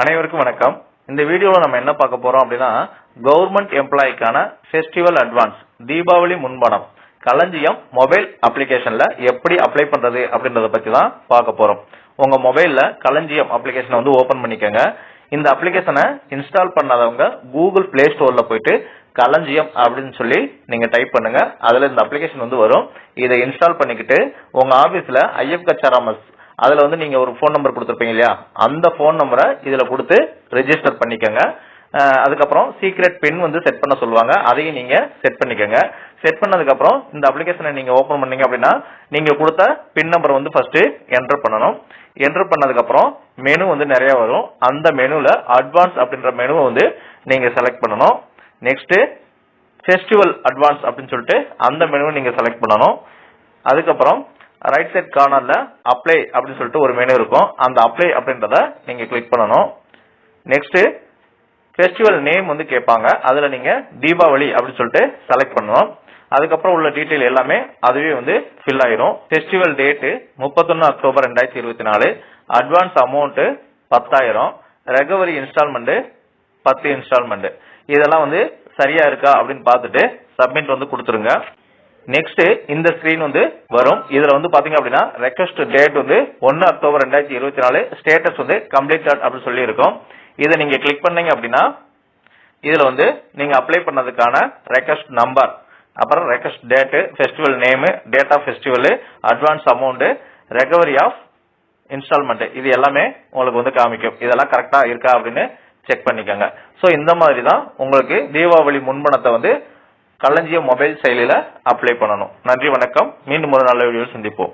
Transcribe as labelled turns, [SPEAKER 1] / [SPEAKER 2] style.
[SPEAKER 1] அனைவருக்கும் வணக்கம். இந்த வீடியோவில் நம்ம என்ன பார்க்க போறோம் அப்படின்னா கவர்மெண்ட் எம்ப்ளாய்க்கான ஃபெஸ்டிவல் அட்வான்ஸ் தீபாவளி முன்பணம் களஞ்சியம் மொபைல் அப்ளிகேஷன்ல எப்படி அப்ளை பண்றது அப்படின்றத பத்தி தான் பார்க்க போறோம். உங்க மொபைல்ல களஞ்சியம் அப்ளிகேஷனை வந்து ஓபன் பண்ணிக்கோங்க. இந்த அப்ளிகேஷனை இன்ஸ்டால் பண்ணாதவங்க கூகுள் பிளே ஸ்டோர்ல போயிட்டு களஞ்சியம் அப்படின்னு சொல்லி நீங்க டைப் பண்ணுங்க. அதுல இந்த அப்ளிகேஷன் வந்து வரும். இதை இன்ஸ்டால் பண்ணிக்கிட்டு உங்க ஆபீஸ்ல ஐஎஃப் கச்சாராமஸ் அதுல வந்து நீங்க ஒரு ஃபோன் நம்பர் கொடுத்துருப்பீங்க இல்லையா? அந்த ஃபோன் நம்பரை இதுல கொடுத்து ரெஜிஸ்டர் பண்ணிக்கோங்க. அதுக்கப்புறம் சீக்ரெட் பின் வந்து செட் பண்ண சொல்லுவாங்க. அதையும் நீங்க செட் பண்ணிக்கோங்க. செட் பண்ணதுக்கு அப்புறம் இந்த அப்ளிகேஷனை நீங்க ஓபன் பண்ணீங்க அப்படின்னா நீங்க கொடுத்த பின் நம்பர் வந்து ஃபர்ஸ்ட் என்டர் பண்ணணும். என்டர் பண்ணதுக்கு அப்புறம் மெனு வந்து நிறைய வரும். அந்த மெனுல அட்வான்ஸ் அப்படின்ற மெனுவை வந்து நீங்க செலக்ட் பண்ணணும். நெக்ஸ்ட் ஃபெஸ்டிவல் அட்வான்ஸ் அப்படின்னு சொல்லிட்டு அந்த மெனுவை நீங்க செலக்ட் பண்ணணும். அதுக்கப்புறம் ரைட் சைட் கார்னர்ல அப்ளை அப்படின்னு சொல்லிட்டு ஒரு மெனு இருக்கும். அந்த அப்ளை அப்படின்றத நீங்க கிளிக் பண்ணணும். நெக்ஸ்ட் ஃபெஸ்டிவல் நேம் வந்து கேட்பாங்க. அதுல நீங்க தீபாவளி அப்படின்னு சொல்லிட்டு செலக்ட் பண்ணணும். அதுக்கப்புறம் உள்ள டீட்டெயில் எல்லாமே அதுவே வந்து ஃபில் ஆயிரும். ஃபெஸ்டிவல் டேட்டு முப்பத்தொன்னு அக்டோபர் ரெண்டாயிரத்தி இருபத்தி நாலு. அட்வான்ஸ் அமௌண்ட் பத்தாயிரம். ரெகவரி இன்ஸ்டால்மெண்ட் பத்து இன்ஸ்டால்மெண்ட் இதெல்லாம் வந்து சரியா இருக்கா அப்படின்னு பார்த்துட்டு சப்மிட் வந்து கொடுத்துருங்க. நெக்ஸ்ட் இந்த ஸ்கிரீன் வந்து வரும். இதுல வந்து பாத்தீங்க அப்படின்னா ரெக்வஸ்ட் டேட் வந்து ஒன்னு அக்டோபர் ரெண்டாயிரத்தி இருபத்தி நாலு. ஸ்டேட்டஸ் வந்து கம்ப்ளீட்டட் அப்படின்னு சொல்லி இருக்கும் இதை நீங்க கிளிக் பண்ணீங்க அப்படின்னா இதுல வந்து நீங்க அப்ளை பண்ணதுக்கான ரெக்வஸ்ட் நம்பர் அப்புறம் request date festival name date of festival advance amount recovery of installment இது எல்லாமே உங்களுக்கு வந்து காமிக்கும். இதெல்லாம் கரெக்டா இருக்கா அப்படின்னு செக் பண்ணிக்கோங்க. ஸோ இந்த மாதிரி தான் உங்களுக்கு தீபாவளி முன்பணத்தை வந்து களஞ்சியம் மொபைல் செயலியில அப்ளை பண்ணணும். நன்றி வணக்கம். மீண்டும் ஒரு நல்ல வீடியோ சந்திப்போம்.